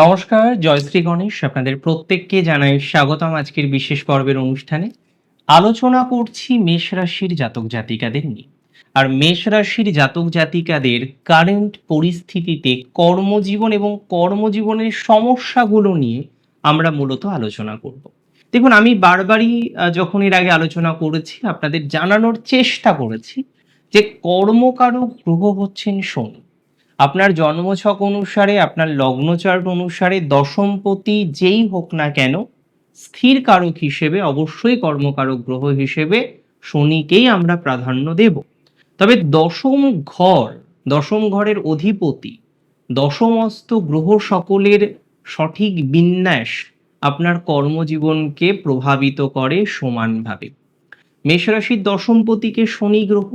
নমস্কার, জয়শ্রী গণেশ আপনাদের প্রত্যেককে জানাই স্বাগতম আজকের বিশেষ পর্বের অনুষ্ঠানে। আলোচনা করছি মেষ রাশির জাতক জাতিকাদের নিয়ে। আর মেষ রাশির জাতক জাতিকাদের কারেন্ট পরিস্থিতিতে কর্মজীবন এবং কর্মজীবনের সমস্যাগুলো নিয়ে আমরা মূলত আলোচনা করব। দেখুন, আমি বারবারই যখন এর আগে আলোচনা করেছি, আপনাদের জানানোর চেষ্টা করেছি যে কর্মকারক গ্রহ হচ্ছেন শনি। আপনার জন্মছক অনুসারে, আপনার লগ্নচার্ট অনুসারে, দশমপতি যেই হোক না কেন, স্থির কারক হিসেবে, অবশ্যই কর্মকারক গ্রহ হিসেবে শনিকেই আমরা প্রাধান্য দেব। তবে দশম ঘর, দশম ঘরের অধিপতি, দশমস্ত গ্রহ সকলের সঠিক বিন্যাস আপনার কর্মজীবনকে প্রভাবিত করে সমানভাবে। মেষরাশির দশমপতিকে শনি গ্রহ।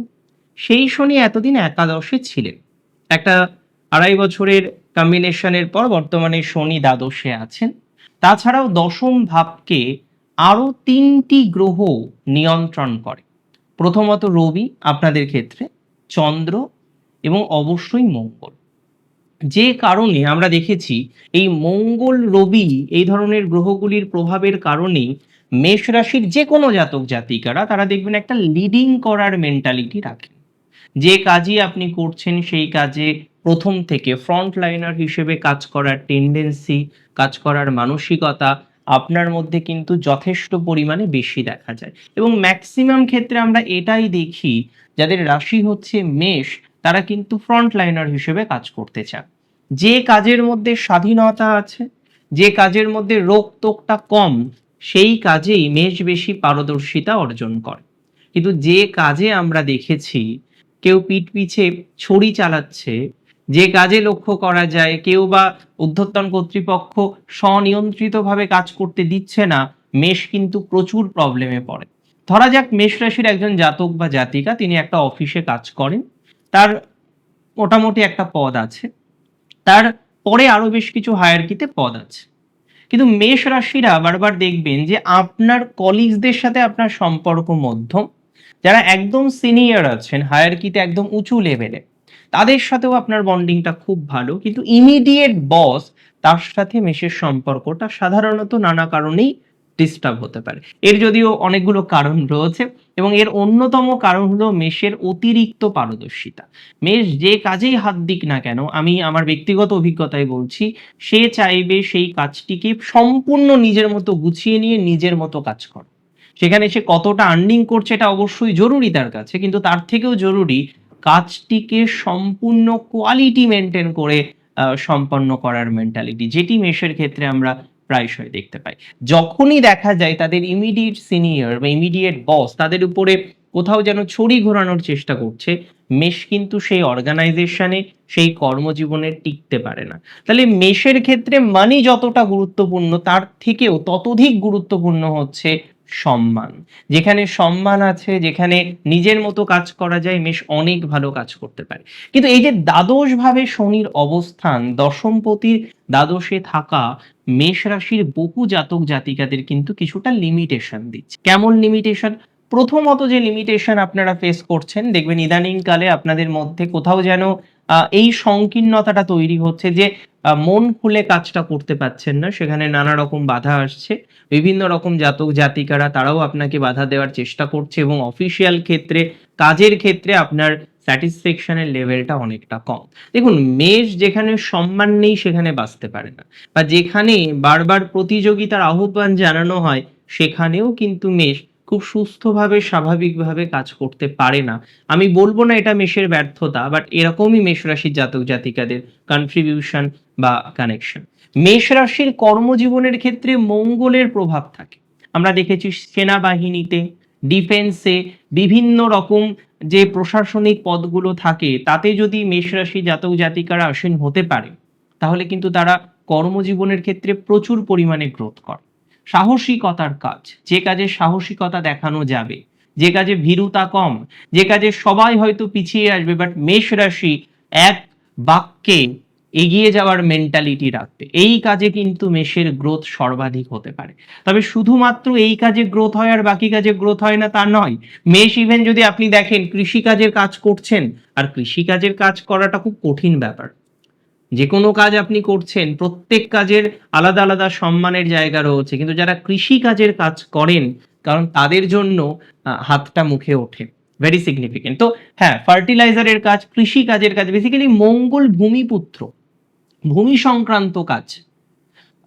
সেই শনি এতদিন একাদশে ছিলেন। একটা আড়াই বছরের কম্বিনেশনের পর বর্তমানে শনি দ্বাদশে আছেন। তাছাড়াও দশম ভাবকে আরও তিনটি গ্রহ নিয়ন্ত্রণ করে। প্রথমত রবি, আপনাদের ক্ষেত্রে চন্দ্র এবং অবশ্যই মঙ্গল। যে কারণে আমরা দেখেছি এই মঙ্গল, রবি এই ধরনের গ্রহগুলির প্রভাবের কারণেই মেষ রাশির যে কোনো জাতক জাতিকারা, তারা দেখবেন একটা লিডিং করার মেন্টালিটি রাখেন যে কাজই আপনি করছেন সেই কাজে প্রথম থেকে ফ্রন্ট লাইনার হিসেবে কাজ করার টেন্ডেন্সি কাজ করার মানসিকতা আপনার মধ্যে কিন্তু যথেষ্ট পরিমাণে বেশি দেখা যায়। এবং ম্যাক্সিমাম ক্ষেত্রে আমরা এটাই দেখি, যাদের রাশি হচ্ছে মেষ, তারা কিন্তু ফ্রন্ট লাইনার হিসেবে কাজ করতে চান। যে কাজের মধ্যে স্বাধীনতা আছে, যে কাজের মধ্যে রোগ টোকটা কম, সেই কাজেই মেষ বেশি পারদর্শিতা অর্জন করে। কিন্তু যে কাজে আমরা দেখেছি কেউ পিঠ পিছে ছড়ি চালাচ্ছে, যে কাজে লক্ষ্য করা যায়, কেউ বা উদ্ধর্তন কর্তৃপক্ষ স্বনিয়ন্ত্রিতভাবে কাজ করতে দিচ্ছে না, মেষ কিন্তু প্রচুর প্রবলেমে পড়ে। ধরা যাক মেষ রাশির একজন জাতক বা জাতিকা, তিনি একটা অফিসে কাজ করেন, তার মোটামুটি একটা পদ আছে, তার পরে আরও বেশ কিছু হায়ারকিতে পদ আছে। কিন্তু মেষ রাশিরা বারবার দেখবেন যে আপনার কলিগসদের সাথে আপনার সম্পর্ক মধ্যম যারা একদম সিনিয়র আছেন হায়ারকিতে একদম উঁচু লেভেলে তাদের সাথেও আপনার বন্ডিংটা খুব ভালো। কিন্তু ইমিডিয়েট বস তার সাথে মেষের সম্পর্কটা সাধারণত নানা কারণেই ডিস্টার্ব হতে পারে। এর যদিও অনেকগুলো কারণ রয়েছে এবং এর অন্যতম কারণ হলো মেষের অতিরিক্ত পারদর্শিতা। মেষ যে কাজেই হাত দিক না কেন, আমি আমার ব্যক্তিগত অভিজ্ঞতায় বলছি, সে চাইবে সেই কাজটিকে সম্পূর্ণ নিজের মতো গুছিয়ে নিয়ে নিজের মতো কাজ করে। সেখানে সে কতটা আর্নিং করছে এটা অবশ্যই জরুরি তার কাছে, কিন্তু তার থেকেও জরুরি কাজটিকে সম্পূর্ণ কোয়ালিটি মেনটেন করে সম্পন্ন করার মেন্টালিটি যেটি মেষের ক্ষেত্রে আমরা প্রায়শই দেখতে পাই। যখনই দেখা যায় তাদের ইমিডিয়েট সিনিয়র বা ইমিডিয়েট বস তাদের উপরে কোথাও যেন ছড়ি ঘোরানোর চেষ্টা করছে, মেষ কিন্তু সেই অর্গানাইজেশনে সেই কর্মজীবনে টিকতে পারে না। তাহলে মেষের ক্ষেত্রে মানি যতটা গুরুত্বপূর্ণ তার থেকেও ততোধিক গুরুত্বপূর্ণ হচ্ছে সম্মান। যেখানে সম্মান আছে, যেখানে নিজের মতো কাজ করা যায়, মেষ অনেক ভালো কাজ করতে পারে। কিন্তু এই যে দ্বাদশ ভাবে শনির অবস্থান, দশমপতির দ্বাদশে থাকা মেষ রাশির বহু জাতক জাতিকাদের কিন্তু কিছুটা লিমিটেশন দিচ্ছে। কেমন লিমিটেশন প্রথমত যে লিমিটেশন আপনারা ফেস করছেন, দেখবেন ইদানিংকালে আপনাদের মধ্যে কোথাও যেন এই সংকীর্ণতাটা তৈরি হচ্ছে যে মন খুলে কাজটা করতে পারছেন না, সেখানে নানা রকম বাধা আসছে। বিভিন্ন রকম জাতক, জাতিকারা, তারাও আপনাকে বাধা দেওয়ার চেষ্টা করছে এবং অফিসিয়াল ক্ষেত্রে, কাজের ক্ষেত্রে আপনার স্যাটিসফ্যাকশনের লেভেলটা অনেকটা কম। দেখুন, মেষ যেখানে সম্মান নেই, সেখানে বাঁচতে পারে না। বা যেখানে বারবার প্রতিযোগিতার আহ্বান জানানো হয়, সেখানেও কিন্তু মেষ খুব সুস্থভাবে, স্বাভাবিকভাবে কাজ করতে পারে না। আমি বলব না এটা মেষের ব্যর্থতা বাট এরকমই মেষ রাশির জাতক জাতিকাদের কন্ট্রিবিউশন বা কানেকশন মেষ রাশির কর্মজীবনের ক্ষেত্রে মঙ্গলের প্রভাব থাকে। আমরা দেখেছি সেনাবাহিনীতে ডিফেন্সে বিভিন্ন রকম যে প্রশাসনিক পদগুলো থাকে, তাতে যদি মেষ রাশি জাতক জাতিকারা আসীন হতে পারে, তাহলে কিন্তু তারা কর্মজীবনের ক্ষেত্রে প্রচুর পরিমাণে গ্রোথ করে। সাহসিকতার কাজ। যে কাজে সাহসিকতা দেখানো যাবে, যে কাজে ভীরুতা কম, যে কাজে সবাই হয়তো পিছিয়ে আসবে বাট মেষ রাশি এক বাক্যে এগিয়ে যাওয়ার মেন্টালিটি রাখবে। এই কাজে কিন্তু মেষের গ্রোথ সর্বাধিক হতে পারে। তবে শুধুমাত্র এই কাজে গ্রোথ হয় আর বাকি কাজে গ্রোথ হয় না তা নয়। মেষ ইভেন যদি আপনি দেখেন, কৃষিকাজের কাজ করছেন, আর কৃষিকাজের কাজ করাটা খুব কঠিন ব্যাপার। যে কোনো কাজ আপনি করছেন, প্রত্যেক কাজের আলাদা আলাদা সম্মানের জায়গা রয়েছে। কিন্তু যারা কৃষি কাজের কাজ করেন, কারণ তাদের জন্য হাতটা মুখে ওঠে। ভেরি সিগনিফিকেন্ট তো হ্যাঁ ফার্টিলাইজারের কাজ, কৃষি কাজের কাজ বেসিক্যালি মঙ্গল ভূমিপুত্র, ভূমি সংক্রান্ত কাজ।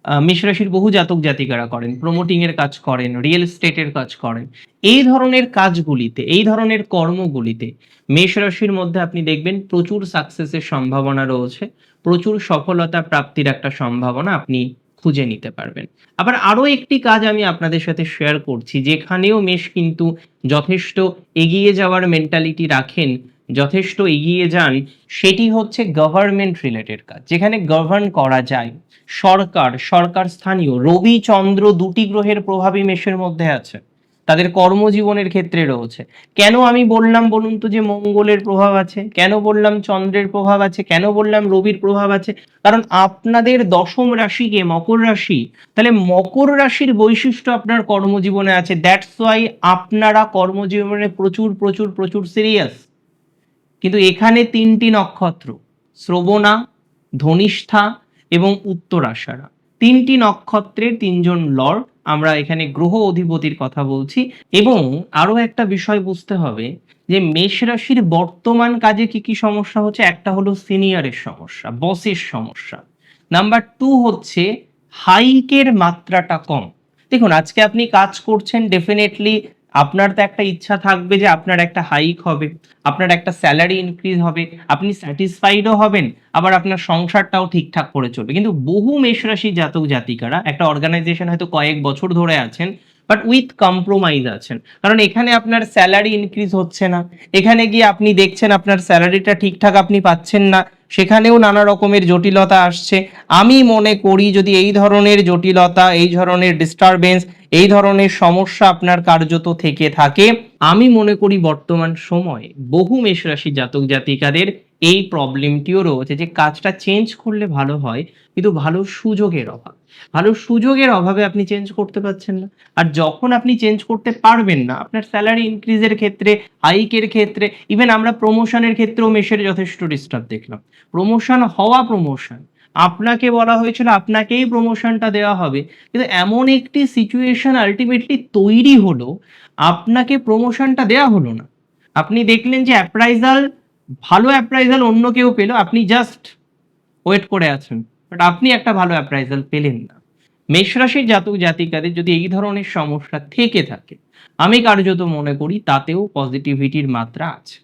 মেষ রাশির বহু জাতক জাতিকারা করেন প্রমোটিং এর কাজ করেন রিয়েল এস্টেটের কাজ করেন। এই ধরনের কাজগুলিতে, এই ধরনের কর্মগুলিতে মেষ রাশির মধ্যে আপনি দেখবেন প্রচুর সাকসেসের সম্ভাবনা রয়েছে, প্রচুর সফলতা প্রাপ্তির একটা সম্ভাবনা আপনি খুঁজে নিতে পারবেন। আবার আরও একটি কাজ আমি আপনাদের সাথে শেয়ার করছি, যেখানেও মেষ কিন্তু যথেষ্ট এগিয়ে যাওয়ার মেন্টালিটি রাখেন যথেষ্ট এগিয়ে যান, সেটি হচ্ছে গভর্নমেন্ট রিলেটেড কাজ, যেখানে গভর্ন করা যায়। সরকার সরকার স্থানীয় রবি চন্দ্র দুটি গ্রহের প্রভাবই মেষের মধ্যে আছে, তাদের কর্মজীবনের ক্ষেত্রে রয়েছে। কেন আমি বললাম বলুন তো যে মঙ্গলের প্রভাব আছে? কেন বললাম চন্দ্রের প্রভাব আছে? কেন বললাম রবির প্রভাব আছে? কারণ আপনাদের দশম রাশিকে মকর রাশি, তাহলে মকর রাশির বৈশিষ্ট্য আপনার কর্মজীবনে আছে দ্যাটস ওয়াই আপনারা কর্মজীবনে প্রচুর প্রচুর প্রচুর সিরিয়াস কিন্তু এখানে তিনটি নক্ষত্র, শ্রবণা, ধনিষ্ঠা এবং উত্তরাষাঢ়া। তিনটি নক্ষত্রের তিনজন লর্ড, আমরা এখানে গ্রহ অধিপতির কথা বলছি। এবং আরও একটা বিষয় বুঝতে হবে যে মেষ রাশির বর্তমান কাজে কি কি সমস্যা হচ্ছে? একটা হলো সিনিয়রের সমস্যা, বসের সমস্যা। নাম্বার টু হচ্ছে হাইকের মাত্রাটা কম। দেখুন, আজকে আপনি কাজ করছেন ডেফিনেটলি আপনার তো একটা ইচ্ছা থাকবে যে আপনার একটা হাইক হবে, আপনার একটা স্যালারি ইনক্রিজ হবে, আপনি স্যাটিসফাইডও হবেন, আবার আপনার সংসারটাও ঠিকঠাক করে চলবে। কিন্তু বহু মেষরাশি জাতক জাতিকারা, একটা অর্গানাইজেশন হয়তো কয়েক বছর ধরে আছেন বাট উইথ কম্প্রোমাইজ আছেন। কারণ এখানে আপনার স্যালারি ইনক্রিজ হচ্ছে না, এখানে গিয়ে আপনি দেখছেন আপনার স্যালারিটা ঠিকঠাক আপনি পাচ্ছেন না সেখানেও নানা রকমের জটিলতা আসছে। আমি মনে করি যদি এই ধরনের জটিলতা, এই ধরনের ডিস্টারবেন্স এই ধরনের সমস্যা আপনার কার্যত থেকে থাকে, আমি মনে করি বর্তমান সময়ে বহু মেষরাশি জাতক জাতিকাদের এই প্রবলেমটিও রয়েছে যে কাজটা চেঞ্জ করলে ভালো হয়, কিন্তু ভালো সুযোগের অভাব। ভালো সুযোগের অভাবে আপনি চেঞ্জ করতে পারছেন না। আর যখন আপনি চেঞ্জ করতে পারবেন না, আপনার স্যালারি ইনক্রিজের ক্ষেত্রে হাইকের ক্ষেত্রে ইভেন আমরা প্রমোশনের ক্ষেত্রেও মেশের যথেষ্ট ডিস্টার্ব দেখলাম। প্রমোশন হওয়া প্রমোশন আপনাকে বলা হয়েছিল আপনাকেই প্রমোশনটা দেওয়া হবে। কিন্তু এমন একটি সিচুয়েশন আলটিমেটলি তৈরি হলো, আপনাকে প্রমোশনটা দেওয়া হলো না। আপনি দেখলেন যে অ্যাপ্রাইজাল ভালো অ্যাপ্রাইজাল অন্য কেউ পেল, আপনি জাস্ট ওয়েট করে আছেন। বাট আপনি একটা ভালো অ্যাপ্রাইজাল পেলেন না। মেষরাশির জাতক জাতিকাদের যদি এই ধরনের সমস্যা থেকে থাকে, আমি কার্যত মনে করি তাতেও পজিটিভিটির মাত্রা আছে।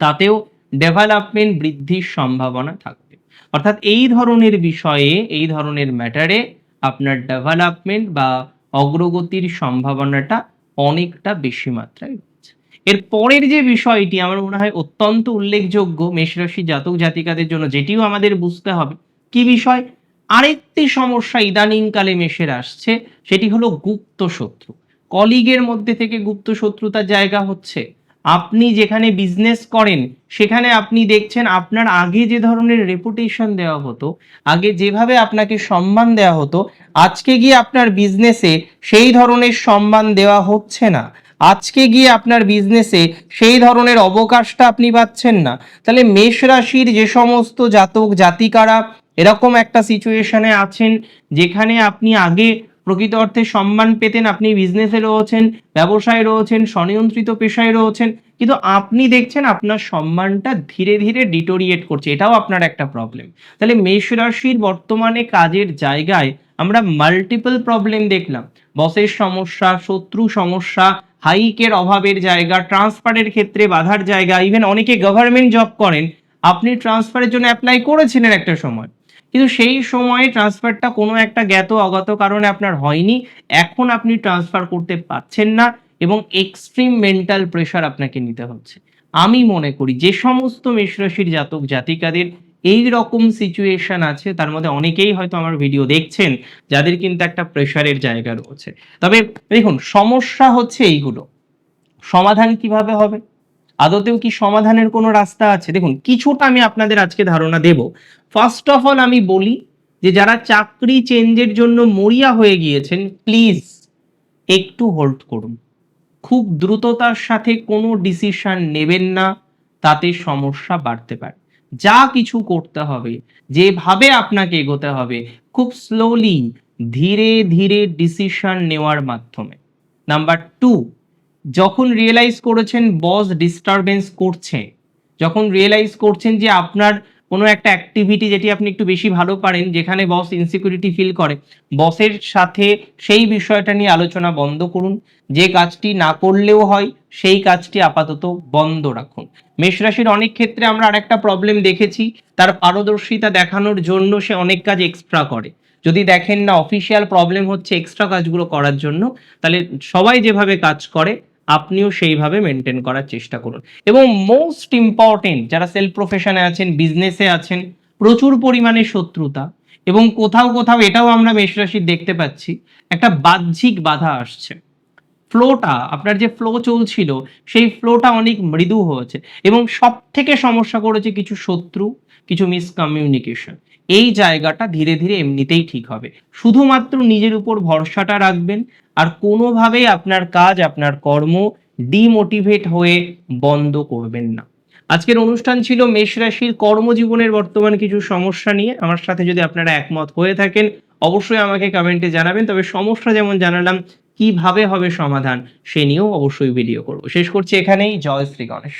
তাতেও ডেভেলপমেন্ট বৃদ্ধির সম্ভাবনা থাকবে। অর্থাৎ এই ধরনের বিষয়ে, এই ধরনের ম্যাটারে আপনার ডেভেলপমেন্ট বা অগ্রগতির সম্ভাবনাটা অনেকটা বেশি মাত্রায় রয়েছে। এর পরের যে বিষয়টি আমার মনে হয় অত্যন্ত উল্লেখযোগ্য মেষরাশি জাতক জাতিকাদের জন্য, যেটিও আমাদের বুঝতে হবে কি বিষয়? আরেকটি সমস্যা ইদানিংকালে মেশের আসছে, সেটি হলো গুপ্ত শত্রু। কলিগের মধ্যে থেকে গুপ্ত শত্রুতার জায়গা হচ্ছে। আপনি যেখানে বিজনেস করেন, সেখানে আপনি দেখছেন আপনার আগে যে ধরনের রেপুটেশন দেওয়া হতো, আগে যেভাবে আপনাকে সম্মান দেওয়া হতো, আজকে গিয়ে আপনার বিজনেসে সেই ধরনের সম্মান দেওয়া হচ্ছে না। আজকে গিয়ে আপনার বিজনেসে সেই ধরনের অবকাশটা আপনি পাচ্ছেন না। তাহলে মেষ রাশির যে সমস্ত জাতক জাতিকারা এরকম একটা সিচুয়েশনে আছেন যেখানে আপনি আগে প্রকৃত অর্থে সম্মান পেতেন, আপনি বিজনেসে রয়েছেন, ব্যবসায় রয়েছেন, স্বনিয়ন্ত্রিত পেশায় রয়েছেন, কিন্তু আপনি দেখছেন আপনার সম্মানটা ধীরে ধীরে ডিটোরিয়েট করছে। এটাও আপনার একটা প্রবলেম তাহলে মেষ রাশির বর্তমানে কাজের জায়গায় আমরা মাল্টিপল প্রবলেম দেখলাম। বসের সমস্যা, শত্রু সমস্যা হাইকের অভাবের জায়গা ট্রান্সফারের ক্ষেত্রে বাধার জায়গা ইভেন অনেকে গভর্নমেন্ট জব করেন। আপনি ট্রান্সফারের জন্য অ্যাপ্লাই করেছিলেন একটা সময়। কিন্তু সেই সময়ে ট্রান্সফারটা কোনো একটা জ্ঞাত অগত কারণে আপনার হয়নি। এখন আপনি ট্রান্সফার করতে পারছেন না এবং এক্সট্রিম মেন্টাল প্রেশার আপনাকে নিতে হচ্ছে। আমি মনে করি যে সমস্ত মেষরাশির জাতক জাতিকাদের এই রকম সিচুয়েশন আছে। তার মধ্যে অনেকেই হয়তো আমার ভিডিও দেখছেন, যাদের কিন্তু একটা প্রেশারের জায়গা রয়েছে। তবে দেখুন, সমস্যা হচ্ছে এইগুলো। সমাধান কীভাবে হবে? আদতেও কি সমাধানের কোনো রাস্তা আছে? দেখুন, কিছুটা আমি আপনাদের আজকে ধারণা দেব। ফার্স্ট অফ অল আমি বলি যে যারা চাকরি চেঞ্জের জন্য মরিয়া হয়ে গিয়েছেন প্লিজ একটু হোল্ড করুন। খুব দ্রুততার সাথে কোনো ডিসিশন নেবেন না, তাতে সমস্যা বাড়তে পারে। যা কিছু করতে হবে, যেভাবে আপনাকে এগোতে হবে, খুব স্লোলি ধীরে ধীরে ডিসিশন নেওয়ার মাধ্যমে। নাম্বার টু যখন রিয়েলাইজ করেছেন বস ডিস্টারবেন্স করছে, যখন রিয়েলাইজ করছেন যে আপনার কোনো একটা অ্যাক্টিভিটি যেটি আপনি একটু বেশি ভালো পারেন, যেখানে বস ইনসিকিউরিটি ফিল করে বসের সাথে সেই বিষয়টা নিয়ে আলোচনা বন্ধ করুন। যে কাজটি না করলেও হয়, সেই কাজটি আপাতত বন্ধ রাখুন। মেষ রাশির অনেক ক্ষেত্রে আমরা আরেকটা প্রবলেম দেখেছি, তার পারদর্শিতা দেখানোর জন্য সে অনেক কাজ এক্সট্রা করে। যদি দেখেন না অফিসিয়াল প্রবলেম হচ্ছে এক্সট্রা কাজগুলো করার জন্য, তাহলে সবাই যেভাবে কাজ করে আপনিও সেইভাবে মেনটেন করার চেষ্টা করুন। এবং মোস্ট ইম্পর্টেন্ট যারা সেলফ প্রফেশনে আছেন বিজনেসে আছেন, প্রচুর পরিমাণে শত্রুতা এবং কোথাও কোথাও এটাও আমরা মেষ রাশির দেখতে পাচ্ছি, একটা বাহ্যিক বাধা আসছে। ফ্লোটা আপনার যে ফ্লো চলছিল, সেই ফ্লোটা অনেক মৃদু হয়েছে এবং সব থেকে সমস্যা করেছে কিছু শত্রু, কিছু মিসকমিউনিকেশন এই জায়গাটা ধীরে ধীরে এমনিতেই ঠিক হবে। শুধুমাত্র নিজের উপর ভরসাটা রাখবেন আর কোনোভাবেই আপনার কাজ, আপনার কর্ম ডিমোটিভেট হয়ে বন্ধ করবেন না। আজকের অনুষ্ঠান ছিল মেষ রাশির কর্মজীবনের বর্তমান কিছু সমস্যা নিয়ে। আমার সাথে যদি আপনারা একমত হয়ে থাকেন, অবশ্যই আমাকে কমেন্টে জানাবেন। তবে সমস্যা যেমন জানালাম, কীভাবে হবে সমাধান, সে নিয়েও অবশ্যই ভিডিও করব। শেষ করছি এখানেই। জয় শ্রী গণেশ।